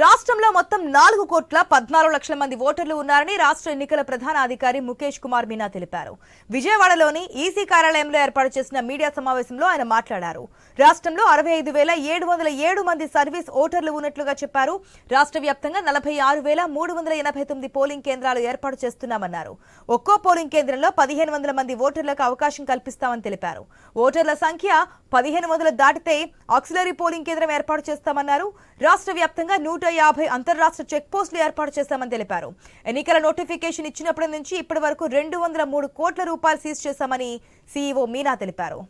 రాష్ట్రంలో మొత్తం నాలుగు కోట్ల పద్నాలుగు లక్షల మంది ఓటర్లు ఉన్నారని రాష్ట్ర ఎన్నికల ప్రధాన అధికారి ముఖేష్ కుమార్ మీనా తెలిపారు. విజయవాడలోని ఈసీ కార్యాలయంలో ఏర్పాటు చేసిన మీడియా సమావేశంలో ఆయన మాట్లాడారు. రాష్ట్రంలో అరవై ఐదు వేల ఏడు వందల ఏడు మంది సర్వీస్ ఓటర్లు ఉన్నట్లుగా చెప్పారు. రాష్ట్ర వ్యాప్తంగా నలభై ఆరు వేల మూడు వందల ఎనభై తొమ్మిది పోలింగ్ కేంద్రాలు ఏర్పాటు చేస్తున్నామన్నారు. ఒక్కో పోలింగ్ కేంద్రంలో పదిహేను వందల మంది ఓటర్లకు అవకాశం కల్పిస్తామని తెలిపారు. ఓటర్ల సంఖ్య పదిహేను వందలు దాటితే ఆక్సిలరీ పోలింగ్ కేంద్రం ఏర్పాటు చేస్తామన్నారు. రాష్ట్ర వ్యాప్తంగా నూట యాభై అంతర్రాష్ట్ర చెక్ పోస్టులు ఏర్పాటు చేస్తామని తెలిపారు. ఎన్నికల నోటిఫికేషన్ ఇచ్చినప్పటి నుంచి ఇప్పటి వరకు రెండు వందల మూడు కోట్ల రూపాయలు సీజ్ చేశామని సీఈఓ మీనా తెలిపారు.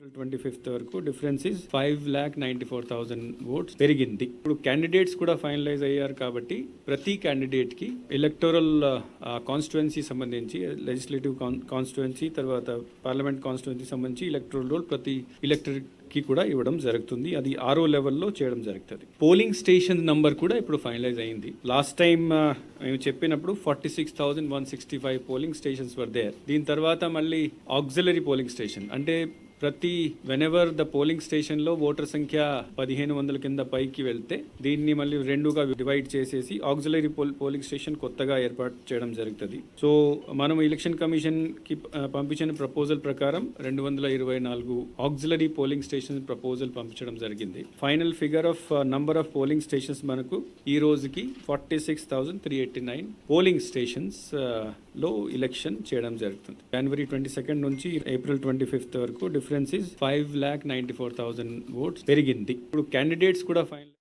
ఏప్రిల్ ట్వంటీ ఫిఫ్త్ వరకు difference is five lakh ninety four thousand votes పెరిగింది. ఇప్పుడు క్యాండిడేట్స్ కూడా ఫైనలైజ్ అయ్యారు కాబట్టి ప్రతి క్యాండిడేట్కి ఎలక్టోరల్ కాన్స్టిట్యువెన్సీ సంబంధించి లెజిస్లేటివ్ కాన్స్టిట్యువెన్సీ తర్వాత పార్లమెంట్ కాన్స్టిట్యువెన్సీ సంబంధించి ఎలక్టోరల్ రోల్ ప్రతి ఎలక్టర్కి కూడా ఇవ్వడం జరుగుతుంది. అది ఆరో లెవెల్లో చేయడం జరుగుతుంది. పోలింగ్ స్టేషన్ నంబర్ కూడా ఇప్పుడు ఫైనలైజ్ అయింది. లాస్ట్ టైం మేము చెప్పినప్పుడు forty six thousand one sixty five polling stations were there. దీని తర్వాత మళ్ళీ ఆక్సిలరీ పోలింగ్ స్టేషన్. అంటే ప్రతి వెనెవర్ ద పోలింగ్ స్టేషన్లో ఓటర్ సంఖ్య పదిహేను వందల కింద పైకి వెళ్తే దీన్ని మళ్ళీ రెండుగా డివైడ్ చేసేసి ఆక్సిలరీ పోలింగ్ స్టేషన్ కొత్తగా ఏర్పాటు చేయడం జరుగుతుంది. సో మనం ఎలక్షన్ కమిషన్కి పంపించిన ప్రపోజల్ ప్రకారం రెండు వందల ఇరవై నాలుగు ఆక్సిలరీ పోలింగ్ స్టేషన్ ప్రపోజల్ పంపించడం జరిగింది. Final figure of number of polling stations మనకు ఈ రోజుకి forty six thousand three eighty nine polling స్టేషన్స్లో election చేయడం జరుగుతుంది. జనవరి ట్వంటీ సెకండ్ నుంచి ఏప్రిల్ ట్వంటీ ఫిఫ్త్ వరకు different is five lakh ninety four thousand votes పెరిగింది. ఇప్పుడు క్యాండిడేట్స్ కూడా ఫైనల్